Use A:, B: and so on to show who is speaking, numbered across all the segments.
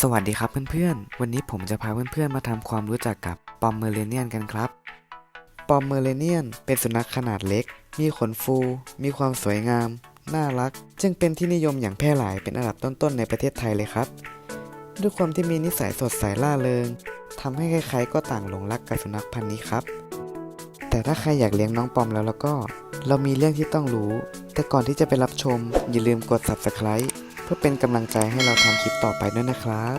A: สวัสดีครับเพื่อนๆ วันนี้ผมจะพาเพื่อนๆ มาทำความรู้จักกับปอมเมอเรเนียนกันครับ ปอมเมอเรเนียนเป็นสุนัขขนาดเล็ก มีขนฟู มีความสวยงาม น่ารัก จึงเป็นที่นิยมอย่างแพร่หลายเป็นอันดับต้นๆ ในประเทศไทยเลยครับ ด้วยความที่มีนิสัยสดใสล่าเริงทำให้ใครๆ ก็ต่างหลงรักกับสุนัขพันธุ์นี้ครับ แต่ถ้าใครอยากเลี้ยงน้องปอมแล้วแล้วก็ เรามีเรื่องที่ต้องรู้ แต่ก่อนที่จะไปรับชม อย่าลืมกด subscribe เพื่อเป็นกำลังใจให้เราทำคลิปต่อไปด้วยนะครับ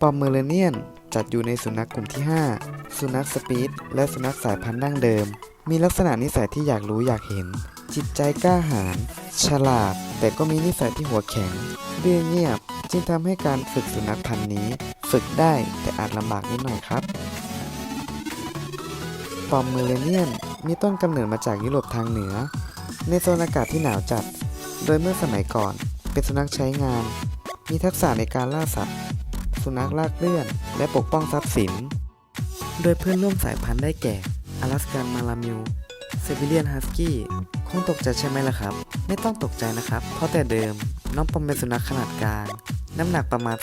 A: ปอมเมอเรเนียนจัดอยู่ในสุนัขกลุ่มที่ 5 สุนัขสปีดและสุนัขสายพันธุ์ดั้งเดิม มีลักษณะนิสัยที่อยากรู้อยากเห็น จิตใจกล้าหาญฉลาด แต่ก็มีนิสัยที่หัวแข็งเรียเงียบ จึงทำให้การฝึกสุนัขพันธุ์นี้ ฝึกได้แต่อาจลำบากนิดหน่อยครับปอมเมอเรเนียนมีต้นกำเนิดมาจากยุโรปทางเหนือ ในโซนอากาศที่หนาวจัด โดยเมื่อสมัยก่อน เป็นสุนัขใช้งาน มีทักษะในการล่าสัตว์ สุนัขลากเลื่อน และปกป้องทรัพย์สิน โดยเพื่อนร่วมสายพันธุ์ได้แก่อลาสกันมาลามิวเซบิเลียนฮัสกี้คงตกใจใช่ไหมล่ะครับ ไม่ต้องตกใจนะครับ เพราะแต่เดิมน้องปอมเป็นสุนัขขนาดกลาง น้ำหนักประมาณ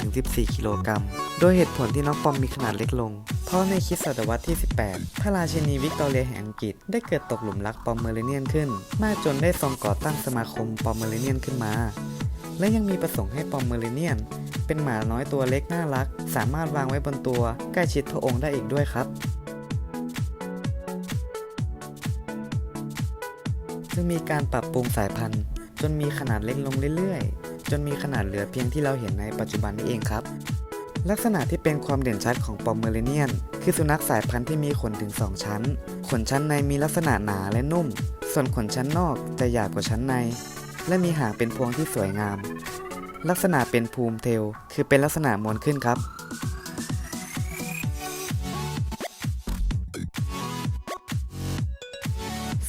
A: 13-14 กิโลกรัม โดยเหตุผลที่น้องปอมมีขนาดเล็กลง เพราะในคริดศตวรรษที่ 18 พระราชินีวิกตอเรียแห่งอังกฤษได้เกิดตกหลุมรักปอมเมอเรเนียนขึ้น มากจนได้ทรงก่อตั้งสมาคมปอมเมอเรเนียนขึ้นมา และยังมีประสงค์ให้ปอมเมอเรเนียน เป็นหมาน้อยตัวเล็กน่ารัก สามารถวางไว้บนตัวใกล้ชิดพระองค์ได้อีกด้วยครับซึ่งมีการปรับปรุงสายพันธุ์ จนมีขนาดเล็กลงเรื่อยๆ จนมีขนาดเหลือเพียงที่เราเห็นในปัจจุบันนี้เองครับ ลักษณะที่เป็นความเด่นชัดของปอมเมอเรเนียน คือสุนัขสายพันธุ์ที่มีขนถึง 2 ชั้น ขนชั้นในมีลักษณะหนาและนุ่ม ส่วนขนชั้นนอกจะหยาบกว่าชั้นใน และมีหางเป็นพวงที่สวยงาม ลักษณะเป็นพูมเทล คือเป็นลักษณะมวนขึ้นครับ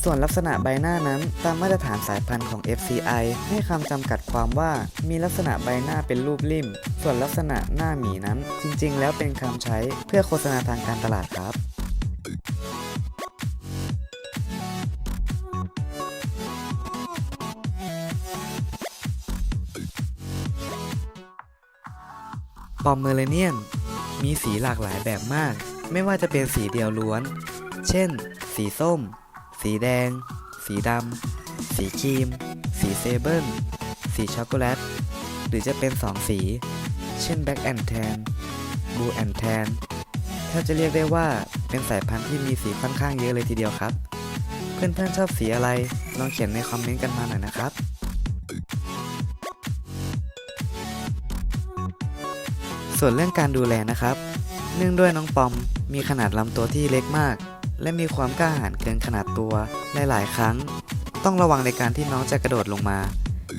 A: ส่วนลักษณะใบหน้านั้นตามมาตรฐานสายพันธุ์ของ FCI ให้คำจำกัดความว่ามีลักษณะใบหน้าเป็นรูปริ่ม ส่วนลักษณะหน้าหมีนั้น จริงๆ แล้วเป็นคำใช้เพื่อโฆษณาทางการตลาดครับปอมเมอเรเนียน มีสีหลากหลายแบบมาก ไม่ว่าจะเป็นสีเดียวล้วน เช่น สีส้ม สีแดง สีดำ สีครีม สีเซเบิลสีช็อกโกแลต หรือจะเป็นสองสี เช่นแบ็กแอนแทนบูแอนแทนแทบจะเรียกได้ว่าเป็นสายพันธุ์ที่มีสีค่อนข้างเยอะเลยทีเดียวครับ เพื่อนๆชอบสีอะไร ลองเขียนในคอมเมนต์กันมาหน่อยนะครับส่วนเรื่องการดูแลนะครับ เนื่องด้วยน้องปอมมีขนาดลำตัวที่เล็กมาก และมีความกล้าหาญเกินขนาดตัวหลายๆ ครั้ง ต้องระวังในการที่น้องจะกระโดดลงมา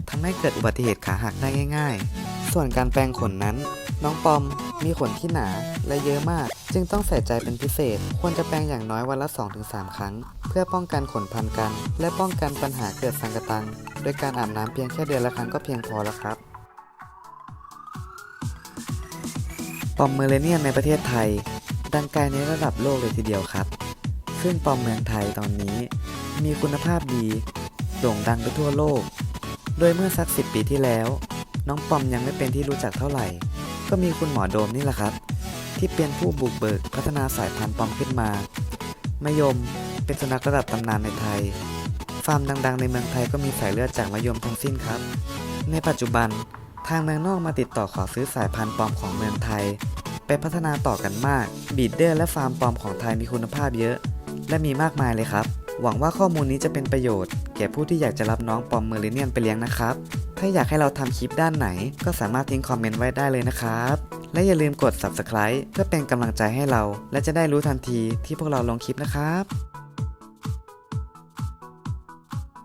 A: ทำให้เกิดอุบัติเหตุขาหักได้ง่าย ๆ ส่วนการแปรงขนนั้น น้องปอมมีขนที่หนาและเยอะมาก จึงต้องใส่ใจเป็นพิเศษ ควรจะแปรงอย่างน้อยวันละ 2-3 ครั้ง เพื่อป้องกันขนพันกัน และป้องกันปัญหาเกิดสังกตัง โดยการอาบน้ำเพียงแค่เดือนละครั้งก็เพียงพอแล้วครับ ปอมเมอเรเนียนในประเทศไทย ดังไกลในระดับโลกเลยทีเดียวครับ ซึ่งปอมเมืองไทยตอนนี้ มีคุณภาพดีโด่งดังไปทั่วโลก โดยเมื่อสักสิปีที่แล้ว น้องปอมยังไม่เป็นที่รู้จักเท่าไหร่ ก็มีคุณหมอโดมนี่แหละครับ ที่เป็นผู้บุกเบิกพัฒนาสายพันธุ์ปอมขึ้นมามะยมเป็นสุนัขระดับตำนานในไทย ฟาร์มดังๆ ในเมืองไทยก็มีสายเลือดจากมะยมทั้งสิ้นครับ ในปัจจุบันทางเมืองนอกมาติดต่อขอซื้อสายพันธุ์ปอมของเมืองไทย ไปพัฒนาต่อกันมาก บีดเดอร์และฟาร์มปอมของไทยมีคุณภาพเยอะ และมีมากมายเลยครับ หวังว่าข้อมูลนี้จะเป็นประโยชน์ แก่ผู้ที่อยากจะรับน้องปอมเมอริเนียนไปเลี้ยงนะครับ ถ้าอยากให้เราทำคลิปด้านไหน ก็สามารถทิ้งคอมเมนต์ไว้ได้เลยนะครับ และอย่าลืมกด subscribe เพื่อเป็นกำลังใจให้เรา และจะได้รู้ทันทีที่พวกเราลงคลิปนะครับ